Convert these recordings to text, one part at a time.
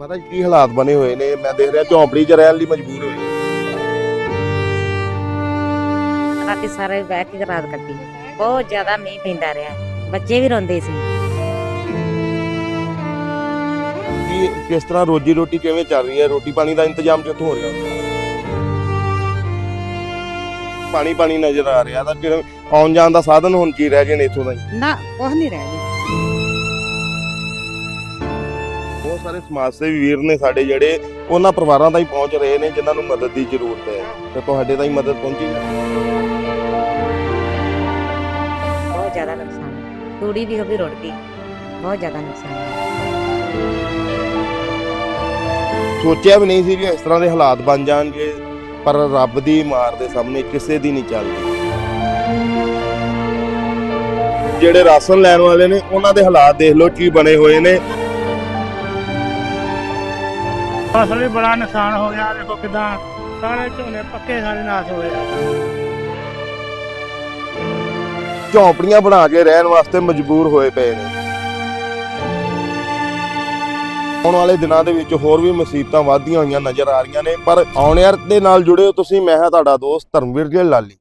ਮਾਤਾ ਜੀ ਕੀ ਹਾਲਾਤ ਬਣੇ ਹੋਏ ਨੇ? ਮੈਂ ਦੇਖ ਰਿਹਾ ਝੌਂਪੜੀ 'ਚ ਰਹਿਣ ਲਈ ਮਜਬੂਰ ਹੋਏ। ਰਾਤੀ ਸਾਰੇ ਬਹਿ ਕੇ ਰਾਤ ਕੱਟੀ। ਬਹੁਤ ਜ਼ਿਆਦਾ ਮੀਂਹ ਪੈਂਦਾ ਰਿਹਾ। ਬੱਚੇ ਵੀ ਰੋਂਦੇ ਸੀ। ਕੀ ਕਿਸ ਤਰ੍ਹਾਂ ਰੋਜੀ ਰੋਟੀ ਕਿਵੇਂ ਚੱਲ ਰਹੀ ਹੈ? ਰੋਟੀ ਪਾਣੀ ਦਾ ਇੰਤਜ਼ਾਮ ਕਿੱਥੋਂ ਹੋ ਰਿਹਾ? ਪਾਣੀ ਪਾਣੀ ਨਜ਼ਰ ਆ ਰਿਹਾ। ਤਾਂ ਜਿਹੜਾ ਆਉਣ ਜਾਣ ਦਾ ਸਾਧਨ ਹੁਣ ਕੀ ਰਹਿ ਗਏ ਨੇ ਇੱਥੋਂ ਦਾ ਹੀ? ਨਾ ਕੁਛ ਨਹੀਂ ਰਹਿ ਗਿਆ ਬਹੁਤ ਸਾਰੇ ਸਮਾਜ ਸੇਵੀ ਵੀਰ ਨੇ ਸਾਡੇ ਜਿਹੜੇ ਉਹਨਾਂ ਪਰਿਵਾਰਾਂ ਤਾਈਂ ਪਹੁੰਚ ਰਹੇ ਨੇ ਜਿਨ੍ਹਾਂ ਨੂੰ ਮਦਦ ਦੀ ਜ਼ਰੂਰਤ ਹੈ ਤੇ ਤੁਹਾਡੇ ਤਾਈਂ ਮਦਦ ਪਹੁੰਚੀ ਹੈ ਬਹੁਤ ਜ਼ਿਆਦਾ ਨੁਕਸਾਨ। ਤੂੜੀ ਵੀ ਹੋ ਵੀ ਰੁੜ ਗਈ ਬਹੁਤ ਜ਼ਿਆਦਾ ਨੁਕਸਾਨ। ਸੋਚਿਆ ਵੀ ਨਹੀਂ ਸੀ ਕਿ ਇਸ ਤਰ੍ਹਾਂ ਦੇ ਹਾਲਾਤ ਬਣ ਜਾਣਗੇ ਪਰ ਰੱਬ ਦੀ ਮਾਰ ਦੇ ਸਾਹਮਣੇ ਕਿਸੇ ਦੀ ਨਹੀਂ ਚੱਲਦੀ ਜਿਹੜੇ ਰਾਸ਼ਨ ਲੈਣ ਵਾਲੇ ਨੇ ਉਹਨਾਂ ਦੇ ਹਾਲਾਤ ਦੇਖ ਲਓ ਕੀ ਬਣੇ ਹੋਏ ਨੇ ਫਸਲ ਵੀ ਬੜਾ ਨੁਕਸਾਨ ਹੋ ਗਿਆ, ਦੇਖੋ ਕਿਦਾਂ ਸਾਰੇ ਝੋਨੇ ਪੱਕੇ ਸਾਰੇ ਨਾਸ਼ ਹੋਏ ਝੌਂਪੜੀਆਂ ਬਣਾ ਕੇ ਰਹਿਣ ਵਾਸਤੇ ਮਜਬੂਰ ਹੋਏ ਪਏ ਨੇ। ਆਉਣ ਵਾਲੇ ਦਿਨਾਂ ਦੇ ਵਿੱਚ ਹੋਰ ਵੀ ਮੁਸੀਬਤਾਂ ਵਧਦੀਆਂ ਹੋਈਆਂ ਨਜ਼ਰ ਆ ਰਹੀਆਂ ਨੇ, ਪਰ ਆਉਣਿਆਰ ਦੇ ਨਾਲ ਜੁੜੇ ਹੋ ਤੁਸੀਂ, ਮੈਂ ਹਾਂ ਤੁਹਾਡਾ ਦੋਸਤ ਧਰਮਵੀਰ ਜੀ ਲਾਲੀ।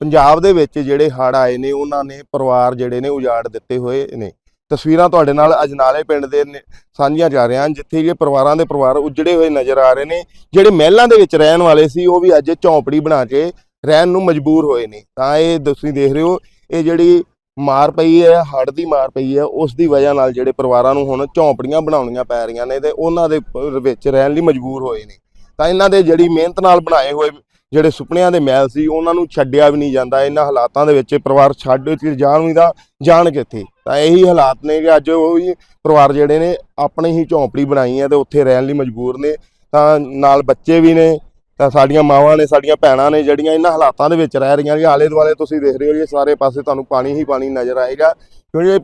ਪੰਜਾਬ ਦੇ ਵਿੱਚ ਜਿਹੜੇ ਹੜ ਆਏ ਨੇ, ਉਹਨਾਂ ਨੇ ਪਰਿਵਾਰ ਜਿਹੜੇ ਨੇ ਉਜਾੜ ਦਿੱਤੇ ਹੋਏ ਨੇ। ਤਸਵੀਰਾਂ ਤੁਹਾਡੇ ਨਾਲ ਅਜਨਾਲੇ ਪਿੰਡ ਦੇ ਨੇ- ਸਾਂਝੀਆਂ ਜਾ ਰਹੀਆਂ ਹਨ, ਜਿੱਥੇ ਕਿ ਪਰਿਵਾਰਾਂ ਦੇ ਪਰਿਵਾਰ ਉਜੜੇ ਹੋਏ ਨਜ਼ਰ ਆ ਰਹੇ ਨੇ। ਜਿਹੜੇ ਮਹਿਲਾਂ ਦੇ ਵਿੱਚ ਰਹਿਣ ਵਾਲੇ ਸੀ, ਉਹ ਵੀ ਅੱਜ ਝੌਂਪੜੀ ਬਣਾ ਕੇ ਰਹਿਣ ਨੂੰ ਮਜਬੂਰ ਹੋਏ ਨੇ। ਤਾਂ ਇਹ ਤੁਸੀਂ ਦੇਖ ਰਹੇ ਹੋ, ਇਹ ਜਿਹੜੀ ਮਾਰ ਪਈ ਹੈ, ਹੜ੍ਹ ਦੀ ਮਾਰ ਪਈ ਹੈ, ਉਸ ਦੀ ਵਜ੍ਹਾ ਨਾਲ ਜਿਹੜੇ ਪਰਿਵਾਰਾਂ ਨੂੰ ਹੁਣ ਝੌਂਪੜੀਆਂ ਬਣਾਉਣੀਆਂ ਪੈ ਰਹੀਆਂ ਨੇ ਤੇ ਉਹਨਾਂ ਦੇ ਵਿੱਚ ਰਹਿਣ ਲਈ ਮਜਬੂਰ ਹੋਏ ਨੇ। ਤਾਂ ਇਹਨਾਂ ਦੇ ਜਿਹੜੀ ਮਿਹਨਤ ਨਾਲ ਬਣਾਏ ਹੋਏ ਜਿਹੜੇ ਸੁਪਨਿਆਂ ਦੇ ਮਹਿਲ ਸੀ, ਉਹਨਾਂ ਨੂੰ ਛੱਡਿਆ ਵੀ ਨਹੀਂ ਜਾਂਦਾ। ਇਹਨਾਂ ਹਾਲਾਤਾਂ ਦੇ ਵਿੱਚ ਪਰਿਵਾਰ ਛੱਡ ਕੇ ਜਾਣ ਵੀ ਦਾ ਜਾਣ ਕਿੱਥੇ ਤਾਂ ਇਹੀ ਹਾਲਾਤ ਨੇ ਕਿ ਅੱਜ ਉਹ ਹੀ ਪਰਿਵਾਰ ਜਿਹੜੇ ਨੇ ਆਪਣੇ ਹੀ ਝੌਂਪੜੀ ਬਣਾਈ ਹੈ ਤੇ ਉੱਥੇ ਰਹਿਣ ਲਈ ਮਜਬੂਰ ਨੇ। ਤਾਂ ਨਾਲ ਬੱਚੇ ਵੀ ਨੇ, ਤਾਂ ਸਾਡੀਆਂ ਮਾਵਾਂ ਨੇ, ਸਾਡੀਆਂ ਭੈਣਾਂ ਨੇ ਜਿਹੜੀਆਂ ਇਹਨਾਂ ਹਾਲਾਤਾਂ ਦੇ ਵਿੱਚ ਰਹਿ ਰਹੀਆਂ ਨੇ। ਆਲੇ ਦੁਆਲੇ ਤੁਸੀਂ ਦੇਖ ਰਹੇ ਹੋ ਜੀ, ਸਾਰੇ ਪਾਸੇ ਤੁਹਾਨੂੰ ਪਾਣੀ ਹੀ ਪਾਣੀ ਨਜ਼ਰ ਆਏਗਾ। ਕਿਉਂਕਿ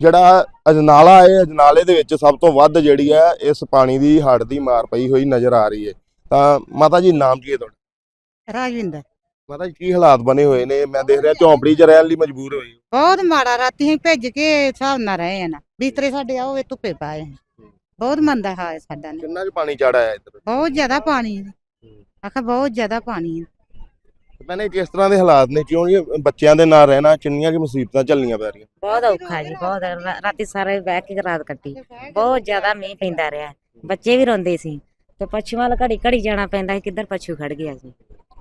ਜਿਹੜਾ ਅਜਨਾਲਾ ਹੈ, ਅਜਨਾਲੇ ਦੇ ਵਿੱਚ ਸਭ ਤੋਂ ਵੱਧ ਜਿਹੜੀ ਹੈ, ਇਸ ਪਾਣੀ ਦੀ ਹੜ੍ਹ ਦੀ ਮਾਰ ਪਈ ਹੋਈ ਨਜ਼ਰ ਆ ਰਹੀ ਹੈ। ਤਾਂ ਮਾਤਾ ਜੀ, ਨਾਮ ਕੀ ਹੈ ਤੁਹਾਡਾ? ਰਾਜਵਿੰਦਰ। ਮਾਤਾ ਜੀ ਕੀ ਹਾਲਾਤ ਬਣੇ ਹੋਏ ਨੇ ਮੈਂ ਦੇਖ ਰਿਹਾ ਝੌਂਪੜੀ 'ਚ ਰਹਿਣ ਲਈ ਮਜਬੂਰ ਹੋਈ ਬਹੁਤ ਮਾੜਾ ਰਾਤੀ ਅਸੀਂ ਭਿੱਜ ਕੇ ਹਿਸਾਬ ਨਾਲ ਰਹੇ ਆ ਨਾ ਬਿਸਤਰੇ ਸਾਡੇ ਆਓ ਇਹ ਧੁੱਪੇ ਪਾਏ ਆ। ਬਹੁਤ ਮੰਦਾ ਹਾਲ ਹੈ ਸਾਡਾ ਨਾ। ਕਿੰਨਾ ਕੁ ਪਾਣੀ ਚੜ ਆਇਆ ਇੱਧਰ? ਬਹੁਤ ਜ਼ਿਆਦਾ ਪਾਣੀ ਹੈ। ਆਖਾ ਬਹੁਤ ਜ਼ਿਆਦਾ ਪਾਣੀ ਹੈ ਮੈਨੇ ਕਿਸ ਤਰ੍ਹਾਂ ਦੇ ਹਾਲਾਤ ਨੇ? ਕਿਉਂ ਜੀ ਬੱਚਿਆਂ ਦੇ ਨਾਲ ਰਹਿਣਾ ਕਿੰਨੀਆਂ ਕਿ ਮੁਸੀਬਤਾਂ ਝੱਲਣੀਆਂ ਪੈ ਰਹੀਆਂ? ਬਹੁਤ ਔਖਾ ਜੀ ਬਹੁਤ ਰਾ- ਰਾਤੀ ਸਾਰੇ ਬਹਿ ਕੇ ਰਾਤ ਕੱਟੀ। ਬਹੁਤ ਜ਼ਿਆਦਾ ਮੀਂਹ ਪੈਂਦਾ ਰਿਹਾ। ਬੱਚੇ ਵੀ ਰੋਂਦੇ ਸੀ। ਤੇ ਪਸ਼ੂਆਂ ਵੱਲ ਘੜੀ ਘੜੀ ਜਾਣਾ ਪੈਂਦਾ ਸੀ ਕਿੱਧਰ ਪਸ਼ੂ ਖੜ ਗਿਆ ਸੀ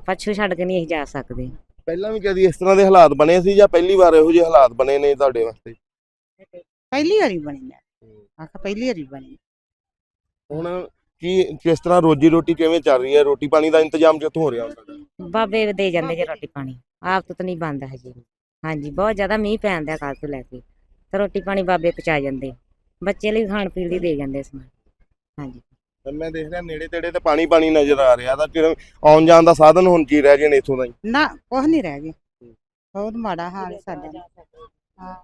ਪਸ਼ੂ ਛੱਡ ਕੇ ਨਹੀਂ ਅਸੀਂ ਜਾ ਸਕਦੇ। ਪਹਿਲਾਂ ਵੀ ਕਦੀ ਇਸ ਤਰ੍ਹਾਂ ਦੇ ਹਾਲਾਤ ਬਣੇ ਸੀ ਜਾਂ ਪਹਿਲੀ ਵਾਰ ਇਹੋ ਜਿਹੇ ਹਾਲਾਤ ਬਣੇ ਨੇ ਤੁਹਾਡੇ ਵਾਸਤੇ? ਪਹਿਲੀ ਵਾਰੀ ਬਣੀ ਆ ਆਖਾ ਪਹਿਲੀ ਵਾਰੀ ਬਣੀ ਹੁਣ ਕੀ ਕਿਸ ਤਰ੍ਹਾਂ ਰੋਜੀ ਰੋਟੀ ਕਿਵੇਂ ਚੱਲ ਰਹੀ ਹੈ? ਰੋਟੀ ਪਾਣੀ ਦਾ ਇੰਤਜ਼ਾਮ ਕਿੱਥੋਂ ਹੋ ਰਿਹਾ ਤੁਹਾਡਾ ਬਾਬੇ ਦੇ ਜਾਂਦੇ ਜੇ ਰੋਟੀ ਪਾਣੀ ਆਪ ਤੋਂ ਤਾਂ ਨਹੀਂ ਬੰਦਾ ਹਜੇ। ਹਾਂਜੀ ਬਹੁਤ ਜ਼ਿਆਦਾ ਮੀਂਹ ਪੈਣ ਦਿਆ ਕੱਲ ਤੋਂ ਲੈ ਕੇ। ਤੇ ਰੋਟੀ ਪਾਣੀ ਬਾਬੇ ਪਹੁੰਚਾ ਜਾਂਦੇ। ਬੱਚੇ ਲਈ ਖਾਣ ਪੀਣ ਲਈ ਦੇ ਜਾਂਦੇ ਸਮਾਨ। ਹਾਂਜੀ। ਮੈਂ ਦੇਖ ਰਿਹਾ ਨੇੜੇ ਤੇੜੇ ਤੇ ਪਾਣੀ ਪਾਣੀ ਨਜ਼ਰ ਆ ਰਿਹਾ ਤਾਂ ਫਿਰ ਆਉਣ ਜਾਣ ਦਾ ਸਾਧਨ ਹੁਣ ਕੀ ਰਹਿ ਗਏ ਨੇ ਇੱਥੋਂ ਦਾ ਹੀ? ਨਾ ਕੁਛ ਨਹੀਂ ਰਹਿ ਗਿਆ ਬਹੁਤ ਮਾੜਾ ਹਾਲ ਹੈ ਸਾਡਾ। ਹਾਂ।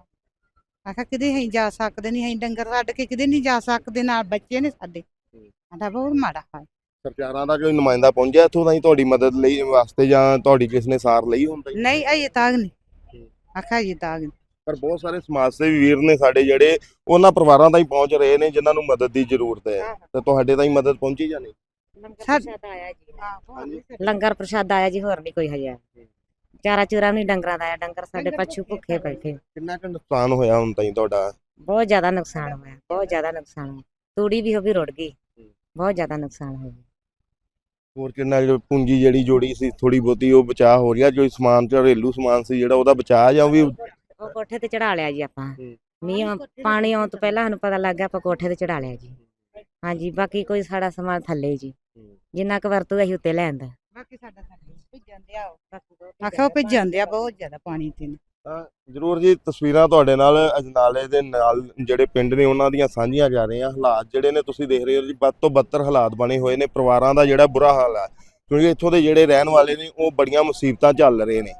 ਆਖਾ ਕਿਤੇ ਅਸੀਂ ਜਾ ਸਕਦੇ ਨਹੀਂ ਅਸੀਂ ਡੰਗਰ ਛੱਡ ਕੇ ਕਿਤੇ ਨਹੀਂ ਜਾ ਸਕਦੇ ਨਾਲ ਬੱਚੇ ਨੇ ਸਾਡੇ। ਸਾਡਾ ਬਹੁਤ ਮਾੜਾ ਹਾਲ। ਸਰਕਾਰਾਂ ਦਾ ਕੋਈ ਨੁਮਾਇੰਦਾ ਪਹੁੰਚਿਆ ਇੱਥੋਂ ਦਾ ਹੀ ਤੁਹਾਡੀ ਮਦਦ ਲਈ ਵਾਸਤੇ ਜਾਂ ਤੁਹਾਡੀ ਕਿਸ ਨੇ ਸਾਰ ਲਈ ਹੁੰਦਾ ਹੀ ਨਹੀਂ ਅਜੇ ਤੱਕ ਨਹੀਂ। ਆਖਾ ਅਜੇ ਤੱਕ ਨਹੀਂ। ਪਰ ਬਹੁਤ ਸਾਰੇ ਸਮਾਜ ਸੇਵੀ ਵੀਰ ਨੇ ਸਾਡੇ ਜਿਹੜੇ ਉਹਨਾਂ ਪਰਿਵਾਰਾਂ ਤਾਈਂ ਪਹੁੰਚ ਰਹੇ ਨੇ ਜਿਨ੍ਹਾਂ ਨੂੰ ਮਦਦ ਦੀ ਜ਼ਰੂਰਤ ਹੈ। ਤੇ ਤੁਹਾਡੇ ਤਾਈਂ ਮਦਦ ਪਹੁੰਚੀ ਜਾਂ ਨਹੀਂ? ਲੰਗਰ ਪ੍ਰਸ਼ਾਦ ਆਇਆ ਜੀ। ਹਾਂਜੀ। ਲੰਗਰ ਪ੍ਰਸ਼ਾਦ ਆਇਆ ਜੀ ਹੋਰ ਨਹੀਂ ਕੋਈ ਹਜੇ। ਚਾਰਾ ਚੂਰਾ ਨਹੀਂ ਡੰਗਰਾਂ ਦਾ ਆਇਆ ਡੰਗਰ ਸਾਡੇ ਪਸ਼ੂ ਭੁੱਖੇ ਬੈਠੇ। ਕਿੰਨਾ ਕੁ ਨੁਕਸਾਨ ਹੋਇਆ ਹੁਣ ਤਾਈਂ ਤੁਹਾਡਾ? ਬਹੁਤ ਜ਼ਿਆਦਾ ਨੁਕਸਾਨ ਹੋਇਆ ਬਹੁਤ ਜ਼ਿਆਦਾ ਨੁਕਸਾਨ ਹੋਇਆ। ਤੂੜੀ ਵੀ ਹੋ ਵੀ ਰੁੜ ਗਈ। ਬਹੁਤ ਜ਼ਿਆਦਾ ਨੁਕਸਾਨ ਹੋਇਆ। ਹੋਰ ਕਿੰਨਾ ਜੋ ਪੂੰਜੀ ਜਿਹੜੀ ਜੋੜੀ ਸੀ ਥੋੜੀ ਬਹੁਤੀ ਉਹ ਬਚਾਅ ਹੋ ਰਿਹਾ ਜੋ ਸਮਾਨ ਘਰੇਲੂ ਸਮਾਨ ਸੀ ਜਿਹੜਾ ਉਹਦਾ ਬਚਾਅ ਜਾਂ ਵੀ ਉਹ ਕੋਠੇ ਤੇ ਚੜਾ ਲਿਆ ਜੀ ਆਪਾਂ। ਮੀਂਹ ਪਾਣੀ ਆਉਣ ਤੋਂ ਪਹਿਲਾਂ ਸਾਨੂੰ ਪਤਾ ਲੱਗ ਗਿਆ ਆਪਾਂ ਕੋਠੇ ਤੇ ਚੜਾ ਲਿਆ ਜੀ। ਹਾਂਜੀ ਬਾਕੀ ਕੋਈ ਸਾਡਾ ਸਮਾਨ ਥੱਲੇ ਜੀ। ਜਿੰਨਾ ਕੁ ਵਰਤੂ ਅਸੀਂ ਉੱਤੇ ਲੈ ਆਂਦਾ। ਬਾਕੀ ਸਾਡਾ ਭਿੱਜਣ ਦਿਆ ਆਖਾ ਉਹ ਭਿੱਜਣ ਦਿਆ ਬਹੁਤ ਜ਼ਿਆਦਾ ਪਾਣੀ ਤੇ ਜ਼ਰੂਰ ਜੀ ਤਸਵੀਰਾਂ ਤੁਹਾਡੇ ਨਾਲ ਅਜਨਾਲੇ ਦੇ ਨਾਲ ਜਿਹੜੇ ਪਿੰਡ ਨੇ ਉਹਨਾਂ ਦੀਆਂ ਸਾਂਝੀਆਂ ਜਾ ਰਹੀਆਂ ਹਾਲਾਤ ਜਿਹੜੇ ਨੇ ਤੁਸੀਂ ਦੇਖ ਰਹੇ ਹੋ ਜੀ ਵੱਧ ਤੋਂ ਬੱਤਰ ਹਾਲਾਤ ਬਣੇ ਹੋਏ ਨੇ ਪਰਿਵਾਰਾਂ ਦਾ ਜਿਹੜਾ ਬੁਰਾ ਹਾਲ ਹੈ ਕਿਉਂਕਿ ਇੱਥੋਂ ਦੇ ਜਿਹੜੇ ਰਹਿਣ ਵਾਲੇ ਨੇ ਉਹ ਬੜੀਆਂ ਮੁਸੀਬਤਾਂ ਝੱਲ ਰਹੇ ਨੇ।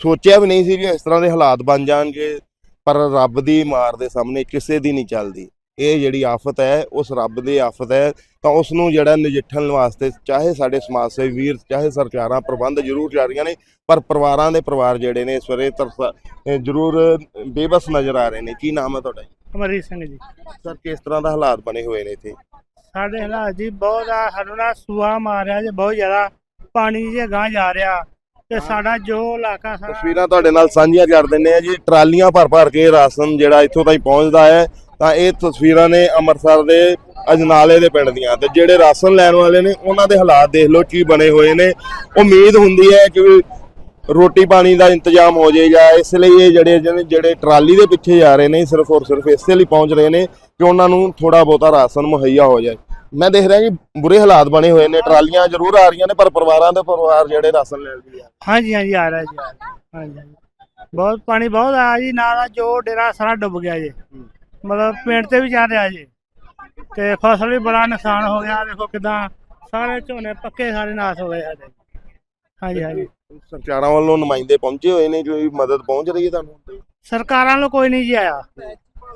ਸੋਚਿਆ ਵੀ ਨਹੀਂ ਸੀ ਕਿ ਇਸ ਤਰ੍ਹਾਂ ਦੇ ਹਾਲਾਤ ਬਣ ਜਾਣਗੇ ਪਰ ਰੱਬ ਦੀ ਮਾਰ ਦੇ ਸਾਹਮਣੇ ਕਿਸੇ ਦੀ ਨਹੀਂ ਚੱਲਦੀ। ਇਹ ਜਿਹੜੀ ਆਫਤ ਹੈ ਉਸ ਰੱਬ ਦੀ ਆਫਤ ਹੈ ਤਾਂ ਉਸ ਨੂੰ ਜਿਹੜਾ ਨਜਿੱਠਣ ਵਾਸਤੇ ਚਾਹੇ ਸਾਡੇ ਸਮਾਜ ਸੇਵੀ ਵੀਰ ਚਾਹੇ ਸਰਕਾਰਾਂ ਪ੍ਰਬੰਧ ਜ਼ਰੂਰ ਕਰ ਰਹੀਆਂ ਨੇ ਪਰ ਪਰਿਵਾਰਾਂ ਦੇ ਪਰਿਵਾਰ ਜਿਹੜੇ ਨੇ ਇਸ ਵੇਲੇ ਜ਼ਰੂਰ ਬੇਬਸ ਨਜ਼ਰ ਆ ਰਹੇ ਨੇ। ਕੀ ਨਾਮ ਹੈ ਤੁਹਾਡਾ ਜੀ? ਅਮਰੀਤ ਸਿੰਘ ਜੀ। ਸਰ ਕਿਸ ਤਰ੍ਹਾਂ ਦਾ ਹਾਲਾਤ ਬਣੇ ਹੋਏ ਨੇ ਇੱਥੇ? ਸਾਡੇ ਹਾਲਾਤ ਜੀ ਬਹੁਤ ਆ ਸਾਨੂੰ ਨਾ ਸੂਆ ਮਾਰਿਆ ਜੇ ਬਹੁਤ ਜ਼ਿਆਦਾ ਪਾਣੀ ਜੇ ਗਾਂ ਜਾ ਰਿਹਾ। ਤੇ ਸਾਡਾ ਜੋ ਇਲਾਕਾ ਸਾਰਾ ਤਸਵੀਰਾਂ ਤੁਹਾਡੇ ਨਾਲ ਸਾਂਝੀਆਂ ਕਰ ਦਿੰਨੇ ਆ ਜੀ। ਟਰਾਲੀਆਂ ਭਰ ਭਰ ਕੇ ਰਾਸ਼ਨ ਜਿਹੜਾ ਇੱਥੋਂ ਤਾਈਂ ਪਹੁੰਚਦਾ ਹੈ ਤਾਂ ਇਹ ਤਸਵੀਰਾਂ ਨੇ ਅੰਮ੍ਰਿਤਸਰ ਦੇ ਅਜਨਾਲੇ ਦੇ ਪਿੰਡ ਦੀਆਂ ਤੇ ਜਿਹੜੇ ਰਾਸ਼ਨ ਲੈਣ ਵਾਲੇ ਨੇ ਉਹਨਾਂ ਦੇ ਹਾਲਾਤ ਦੇਖ ਲਓ ਕੀ ਬਣੇ ਹੋਏ ਨੇ। ਉਮੀਦ ਹੁੰਦੀ ਹੈ ਕਿ ਰੋਟੀ ਪਾਣੀ ਦਾ ਇੰਤਜ਼ਾਮ ਹੋ ਜਾਏਗਾ। ਇਸ ਲਈ ਇਹ ਜਿਹੜੇ ਜਿਹੜੇ- ਜਿਹੜੇ ਟਰਾਲੀ ਦੇ ਪਿੱਛੇ ਜਾ ਰਹੇ ਨੇ ਸਿਰਫ ਔਰ ਸਿਰਫ ਇਸੇ ਲਈ ਪਹੁੰਚ ਰਹੇ ਨੇ ਕਿ ਉਹਨਾਂ ਨੂੰ ਥੋੜਾ ਬਹੁਤਾ ਰਾਸ਼ਨ ਮੁਹੱਈਆ ਹੋ ਜਾਏ। ਮੈਂ ਦੇਖ ਰਿਹਾ ਜੀ ਬੁਰੇ ਹਾਲਾਤ ਬਣੇ ਹੋਏ ਨੇ ਟਰਾਲੀਆਂ ਜ਼ਰੂਰ ਆ ਰਹੀਆਂ ਨੇ ਪਰ ਪਰਿਵਾਰਾਂ ਦੇ ਪਰਿਵਾਰ ਜਿਹੜੇ ਰਾਸ਼ਨ ਲੈਣ ਲਈ ਆ। ਹਾਂਜੀ ਹਾਂਜੀ ਆ ਰਿਹਾ ਜੀ ਆ ਰਿਹਾ। ਹਾਂਜੀ ਹਾਂਜੀ। ਬਹੁਤ ਪਾਣੀ ਬਹੁਤ ਆਇਆ ਜੀ ਨਾਲ ਜੋ ਡੇਰਾ ਸਾਰਾ ਡੁੱਬ ਗਿਆ ਜੀ। ਮਤਲਬ ਪਿੰਡ ਤੇ ਵੀ ਜਾ ਰਿਹਾ ਜੀ। ਤੇ ਫਸਲ ਵੀ ਬੜਾ ਨੁਕਸਾਨ ਹੋ ਗਿਆ ਦੇਖੋ ਕਿਦਾਂ ਸਾਰੇ ਝੋਨੇ ਪੱਕੇ ਸਾਰੇ ਨਾਸ ਹੋ ਗਏ ਸਾਡੇ। ਹਾਂਜੀ ਹਾਂਜੀ। ਸਰਕਾਰਾਂ ਵੱਲੋਂ ਨੁਮਾਇੰਦੇ ਪਹੁੰਚੇ ਹੋਏ ਨੇ ਕੋਈ ਮਦਦ ਪਹੁੰਚ ਰਹੀ ਹੈ ਤੁਹਾਨੂੰ? ਸਰਕਾਰਾਂ ਨੂੰ ਕੋਈ ਨਹੀਂ ਜੀ ਆਇਆ।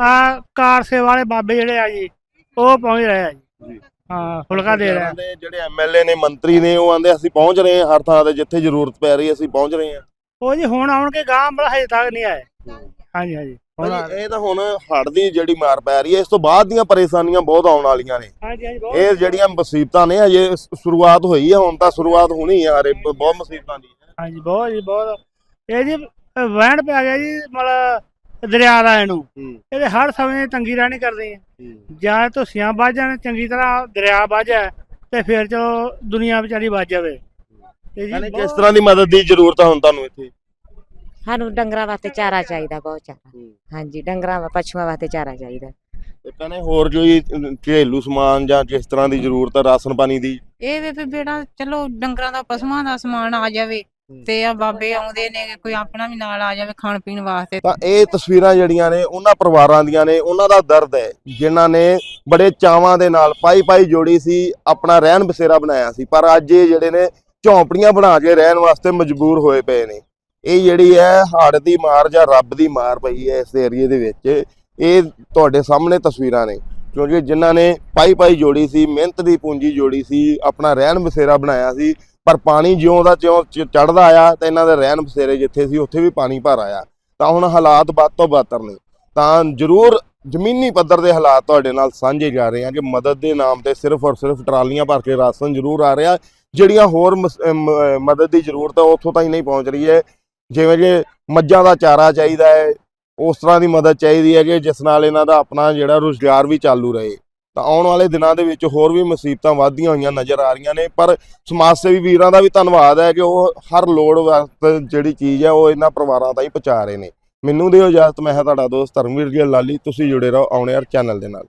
ਆ ਕਾਰ ਸੇਵਾ ਵਾਲੇ ਬਾਬੇ ਜਿਹੜੇ ਆ ਜੀ ਉਹ ਪਹੁੰਚ ਰਹੇ ਆ ਜੀ। ਹਾਂ ਫੁਲਕਾ ਦੇ ਰਹੇ। ਆ ਸਰਕਾਰਾਂ ਦੇ ਜਿਹੜੇ ਐਮਐਲਏ ਨੇ ਮੰਤਰੀ ਨੇ ਉਹ ਆਂਦੇ ਅਸੀਂ ਪਹੁੰਚ ਰਹੇ ਹਾਂ ਹਰ ਥਾਂ ਤੇ ਜਿੱਥੇ ਜ਼ਰੂਰਤ ਪੈ ਰਹੀ ਅਸੀਂ ਪਹੁੰਚ ਰਹੇ ਹਾਂ। ਉਹ ਜੀ ਹੁਣ ਆਉਣਗੇ ਗਾਂ ਬੜਾ ਹਜੇ ਤੱਕ ਨਹੀਂ ਆਏ। ਹਾਂਜੀ ਹਾਂਜੀ। ਹੁਣ ਆ- ਭਾਜੀ, ਇਹ ਤਾਂ ਹੁਣ ਹੜ੍ਹ ਦੀ ਜਿਹੜੀ ਮਾਰ ਪੈ ਰਹੀ ਹੈ ਇਸ ਤੋਂ ਬਾਅਦ ਦੀਆਂ ਪਰੇਸ਼ਾਨੀਆਂ ਬਹੁਤ ਆਉਣ ਵਾਲੀਆਂ ਨੇ। ਹਾਂਜੀ ਹਾਂਜੀ ਬਹੁਤ ਇਹ ਜਿਹੜੀਆਂ ਮੁਸੀਬਤਾਂ ਨੇ ਹਜੇ ਸ- ਸ਼ੁਰੂਆਤ ਹੋਈ ਹੈ ਹੁਣ ਤਾਂ ਸ਼ੁਰੂਆਤ ਹੋਣੀ ਹੈ ਹਰੇ ਬਹੁਤ ਮੁਸੀਬਤਾਂ ਦੀ। ਹਾਂਜੀ ਬਹੁਤ ਜੀ ਬਹੁਤ। ਇਹ ਜੀ ਅਹ ਵਹਿਣ ਪੈ ਗਿਆ ਜੀ ਮਤਲਬ ਦਰਿਆ ਦਾ ਇਹਨੂੰ ਇਹਦੇ ਹਰ ਸਮੇਂ ਤੰਗੀ ਰਹਿਣੀ ਕਰਦੀ ਹੈ। ਜਾਂ ਧੁੱਸੀਆਂ ਵੱਜ ਜਾਣ ਚੰਗੀ ਤਰ੍ਹਾਂ ਦਰਿਆ ਵੱਜ ਜਾਏ ਤੇ ਫਿਰ ਚਲੋ ਦੁਨੀਆ ਵਿਚਾਰੀ ਵੱਜ ਜਾਵੇ। ਤੇ ਜੀ ਕਿਸ ਤਰ੍ਹਾਂ ਦੀ ਮਦਦ ਦੀ ਜ਼ਰੂਰਤ ਹੁਣ ਤੁਹਾਨੂੰ ਇੱਥੇ? ਸਾਨੂੰ ਡੰਗਰਾਂ ਵਾਸਤੇ ਚਾਰਾ ਚਾਹੀਦਾ ਬਹੁਤ ਚਾਰਾ ਹਾਂਜੀ ਡੰਗਰਾਂ ਵਾ ਪਸ਼ੂਆਂ ਵਾਸਤੇ ਚਾਰਾ ਚਾਹੀਦਾ। ਤੇ ਕਹਿੰਦੇ ਹੋਰ ਕੋਈ ਘਰੇਲੂ ਸਮਾਨ ਜਾਂ ਜਿਸ ਤਰ੍ਹਾਂ ਦੀ ਜ਼ਰੂਰਤ ਹੈ ਰਾਸ਼ਨ ਪਾਣੀ ਦੀ? ਇਹ ਵੇ ਵੀ ਬੇੜਾ ਚਲੋ ਡੰਗਰਾਂ ਦਾ ਪਸ਼ੂਆਂ ਦਾ ਸਮਾਨ ਆ ਜਾਵੇ। ਤੇ ਆ ਬਾਬੇ ਆਉਂਦੇ ਨੇ ਕੋਈ ਆਪਣਾ ਵੀ ਨਾਲ ਆ ਜਾਵੇ ਖਾਣ ਪੀਣ ਵਾਸਤੇ। ਤਾਂ ਇਹ ਤਸਵੀਰਾਂ ਜਿਹੜੀਆਂ ਨੇ ਉਹਨਾਂ ਪਰਿਵਾਰਾਂ ਦੀਆਂ ਨੇ ਉਹਨਾਂ ਦਾ ਦਰਦ ਹੈ ਜਿਨ੍ਹਾਂ ਨੇ ਬੜੇ ਚਾਵਾਂ ਦੇ ਨਾਲ ਪਾਈ ਪਾਈ ਜੋੜੀ ਸੀ ਆਪਣਾ ਰਹਿਣ ਬਸੇਰਾ ਬਣਾਇਆ ਸੀ ਪਰ ਅੱਜ ਇਹ ਜਿਹੜੇ ਨੇ ਝੌਂਪੜੀਆਂ ਬਣਾ ਕੇ ਰਹਿਣ ਵਾਸਤੇ ਮਜਬੂਰ ਹੋਏ ਪਏ ਨੇ। ਇਹ ਜਿਹੜੀ ਹੈ ਹੜ੍ਹ ਦੀ ਮਾਰ ਜਾਂ ਰੱਬ ਦੀ ਮਾਰ ਪਈ ਹੈ ਇਸ ਏਰੀਏ ਦੇ ਵਿੱਚ ਇਹ ਤੁਹਾਡੇ ਸਾਹਮਣੇ ਤਸਵੀਰਾਂ ਨੇ। ਕਿਉਂਕਿ ਜਿਨ੍ਹਾਂ ਨੇ ਪਾਈ ਪਾਈ ਜੋੜੀ ਸੀ ਮਿਹਨਤ ਦੀ ਪੂੰਜੀ ਜੋੜੀ ਸੀ ਆਪਣਾ ਰਹਿਣ ਬਸੇਰਾ ਬਣਾਇਆ ਸੀ ਪਰ ਪਾਣੀ ਜਿਉਂ ਦਾ ਜਿਉਂ ਚੜਦਾ ਆਇਆ ਤਾਂ ਇਹਨਾਂ ਦੇ ਰਹਿਣ ਬਸੇਰੇ ਜਿੱਥੇ ਸੀ ਉੱਥੇ ਵੀ ਪਾਣੀ ਭਰ ਆਇਆ। ਤਾਂ ਹੁਣ ਹਾਲਾਤ ਵੱਧ ਤੋਂ ਬਦਤਰ ਨੇ। ਤਾਂ ਜ਼ਰੂਰ ਜ਼ਮੀਨੀ ਪੱਧਰ ਦੇ ਹਾਲਾਤ ਤੁਹਾਡੇ ਨਾਲ ਸਾਂਝੇ ਜਾ ਰਹੇ ਆ ਕਿ ਮਦਦ ਦੇ ਨਾਮ ਤੇ ਸਿਰਫ ਔਰ ਸਿਰਫ ਟਰਾਲੀਆਂ ਭਰ ਕੇ ਰਾਸ਼ਨ ਜ਼ਰੂਰ ਆ ਰਿਹਾ। ਜਿਹੜੀਆਂ ਹੋਰ ਮਸ- ਅਮ, ਮਦਦ ਦੀ ਜ਼ਰੂਰਤ ਹੈ ਉੱਥੋਂ ਤਾਈਂ ਨਹੀਂ ਪਹੁੰਚ ਰਹੀ ਹੈ। ਜਿਵੇਂ ਕਿ ਮੱਝਾਂ ਦਾ ਚਾਰਾ ਚਾਹੀਦਾ ਹੈ ਉਸ ਤਰ੍ਹਾਂ ਦੀ ਮਦਦ ਚਾਹੀਦੀ ਹੈ ਕਿ ਜਿਸ ਨਾਲ ਇਹਨਾਂ ਦਾ ਆਪਣਾ ਜਿਹੜਾ ਰੁਜ਼ਗਾਰ ਵੀ ਚਾਲੂ ਰਹੇ। ਤਾਂ ਆਉਣ ਵਾਲੇ ਦਿਨਾਂ ਦੇ ਵਿੱਚ ਹੋਰ ਵੀ ਮੁਸੀਬਤਾਂ ਵਧਦੀਆਂ ਹੋਈਆਂ ਨਜ਼ਰ ਆ ਰਹੀਆਂ ਨੇ, ਪਰ ਸਮਾਜ ਸੇਵੀ ਵੀਰਾਂ ਦਾ ਵੀ ਧੰਨਵਾਦ ਹੈ ਕਿ ਉਹ ਹਰ ਲੋੜ ਵਕਤ ਜਿਹੜੀ ਚੀਜ਼ ਹੈ ਉਹ ਇਹਨਾਂ ਪਰਿਵਾਰਾਂ ਤਾਈਂ ਪਹੁੰਚਾ ਰਹੇ ਨੇ। ਮੈਨੂੰ ਦਿਓ ਇਜਾਜ਼ਤ, ਮੈਂ ਹਾਂ ਤੁਹਾਡਾ ਦੋਸਤ ਧਰਮਵੀਰ ਜੀ ਲਾਲੀ, ਤੁਸੀਂ ਜੁੜੇ ਰਹੋ ਆਉਣੇ ਯਾਰ ਚੈਨਲ ਦੇ ਨਾਲ।